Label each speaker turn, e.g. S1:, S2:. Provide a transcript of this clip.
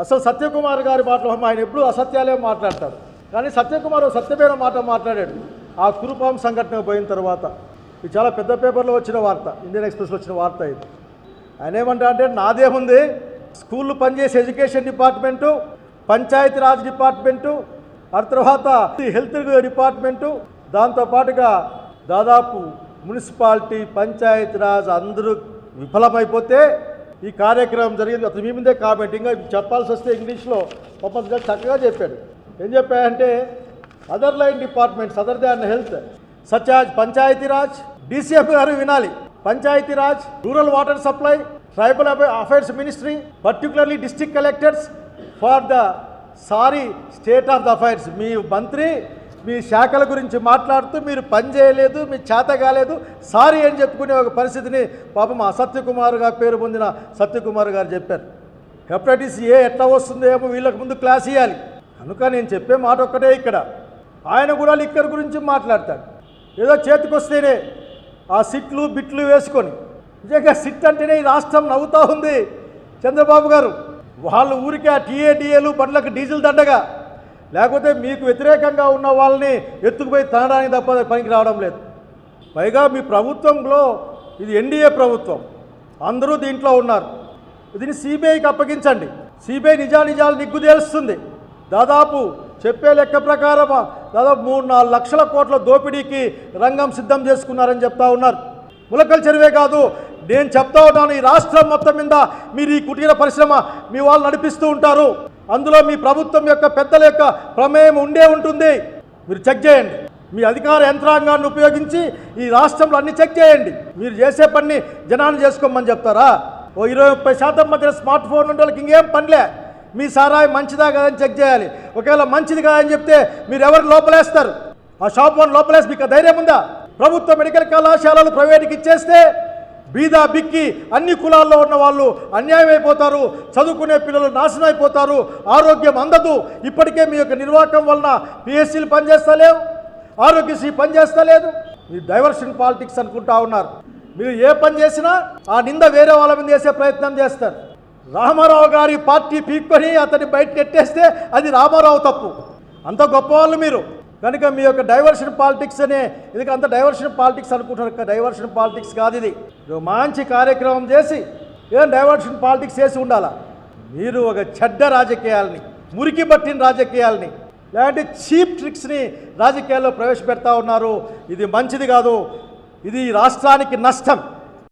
S1: అసలు సత్యకుమార్ గారి మాటలు ఆయన ఎప్పుడు అసత్యాలే మాట్లాడతాడు. కానీ సత్యకుమార్ సత్యమైన మాట మాట్లాడాడు. ఆ కురుపాం సంఘటన పోయిన తర్వాత. ఇది చాలా పెద్ద పేపర్లో వచ్చిన వార్త ఇండియన్ ఎక్స్ప్రెస్లో వచ్చిన వార్త ఇది. ఆయన ఏమంటా అంటే నాదేముంది స్కూళ్ళు పనిచేసే ఎడ్యుకేషన్ డిపార్ట్మెంటు పంచాయతీరాజ్ డిపార్ట్మెంటు ఆ తర్వాత హెల్త్ డిపార్ట్మెంటు దాంతోపాటుగా దాదాపు మున్సిపాలిటీ పంచాయతీరాజ్ అందరూ విఫలమైపోతే ఈ కార్యక్రమం జరిగింది. అతను మీ ముందే కాబట్టి ఇంకా చెప్పాల్సి వస్తే ఇంగ్లీష్లో పాపం గారు చక్కగా చెప్పాడు. ఏం చెప్పాడంటే other line departments other than health such as Panchayati Raj DCF గారు వినాలి. Panchayati Raj rural water supply tribal affairs ministry particularly district collectors for the sorry state of the affairs. మీ మంత్రి మీ శాఖల గురించి మాట్లాడుతూ మీరు పని చేయలేదు మీ చేత కాలేదు సారీ అని చెప్పుకునే ఒక పరిస్థితిని పాపం ఆ సత్యకుమార్ గారు పేరు పొందిన సత్యకుమార్ గారు చెప్పారు. హెపటైటిస్ ఏ ఎట్లా వస్తుందో ఏమో వీళ్ళకి ముందు క్లాస్ ఇవ్వాలి కనుక నేను చెప్పే మాట ఒక్కటే ఇక్కడ. ఆయన కూడా లిక్కర్ గురించి మాట్లాడతాడు. ఏదో చేతికొస్తేనే ఆ సిట్లు బిట్లు వేసుకొని. నిజంగా సిట్ అంటేనే ఈ రాష్ట్రం నవ్వుతూ ఉంది చంద్రబాబు గారు. వాళ్ళు ఊరికే ఆ టీఏడిఏలు బండ్లకు డీజిల్ దండగా లేకపోతే మీకు వ్యతిరేకంగా ఉన్న వాళ్ళని ఎత్తుకుపోయి తనడానికి తప్ప పనికి రావడం లేదు. పైగా మీ ప్రభుత్వంలో ఇది ఎన్డీఏ ప్రభుత్వం. అందరూ దీంట్లో ఉన్నారు. దీన్ని సిబిఐకి అప్పగించండి. సిబిఐ నిజానిజాలు నిగ్గుదేలుస్తుంది దాదాపు చెప్పే లెక్క ప్రకారం దాదాపు మూడు నాలుగు లక్షల కోట్ల దోపిడీకి రంగం సిద్ధం చేసుకున్నారని చెప్తా ఉన్నారు. ములకల్ చెరువే కాదు నేను చెప్తా ఉన్నాను ఈ రాష్ట్రం మొత్తం మీద మీరు ఈ కుటీర పరిశ్రమ మీ వాళ్ళు నడిపిస్తూ ఉంటారు. అందులో మీ ప్రభుత్వం యొక్క పెద్దల యొక్క ప్రమేయం ఉండే ఉంటుంది. మీరు చెక్ చేయండి. మీ అధికార యంత్రాంగాన్ని ఉపయోగించి ఈ రాష్ట్రంలో అన్ని చెక్ చేయండి. మీరు చేసే పని జనాన్ని చేసుకోమని చెప్తారా? ఓ ఇరవై ముప్పై శాతం మధ్య స్మార్ట్ ఫోన్ ఉండే వాళ్ళకి ఇంకేం పనిలే? మీ సారాయి మంచిదా కాదని చెక్ చేయాలి. ఒకవేళ మంచిది కాదని చెప్తే మీరు ఎవరు లోపలేస్తారు? ఆ షాప్ వన్ లోపలేసి మీకు ధైర్యం ఉందా? ప్రభుత్వ మెడికల్ కళాశాలలు ప్రైవేట్కి ఇచ్చేస్తే బీదా బిక్కి అన్ని కులాల్లో ఉన్న వాళ్ళు అన్యాయం అయిపోతారు చదువుకునే పిల్లలు నాశనం అయిపోతారు ఆరోగ్యం అందదు. ఇప్పటికే మీ యొక్క నిర్వాహకం వలన పిఎస్సీలు పనిచేస్తలేవు ఆరోగ్యశ్రీ పనిచేస్తలేదు. మీరు డైవర్షన్ పాలిటిక్స్ అనుకుంటా ఉన్నారు. మీరు ఏ పని చేసినా ఆ నింద వేరే వాళ్ళ మీద వేసే ప్రయత్నం చేస్తారు. రామారావు గారి పార్టీ పీక్కొని అతన్ని బయట నెట్టేస్తే అది రామారావు తప్పు. అంత గొప్పవాళ్ళు మీరు. కనుక మీ యొక్క డైవర్షన్ పాలిటిక్స్ అనే ఇది అంత డైవర్షన్ పాలిటిక్స్ అనుకుంటున్నారు డైవర్షన్ పాలిటిక్స్ కాదు ఇది. మంచి కార్యక్రమం చేసి ఏం డైవర్షన్ పాలిటిక్స్ చేసి ఉండాలా? మీరు ఒక చెడ్డ రాజకీయాలని మురికి పట్టిన రాజకీయాలని లేదంటే చీప్ ట్రిక్స్ని రాజకీయాల్లో ప్రవేశపెడతా ఉన్నారు. ఇది మంచిది కాదు. ఇది రాష్ట్రానికి నష్టం.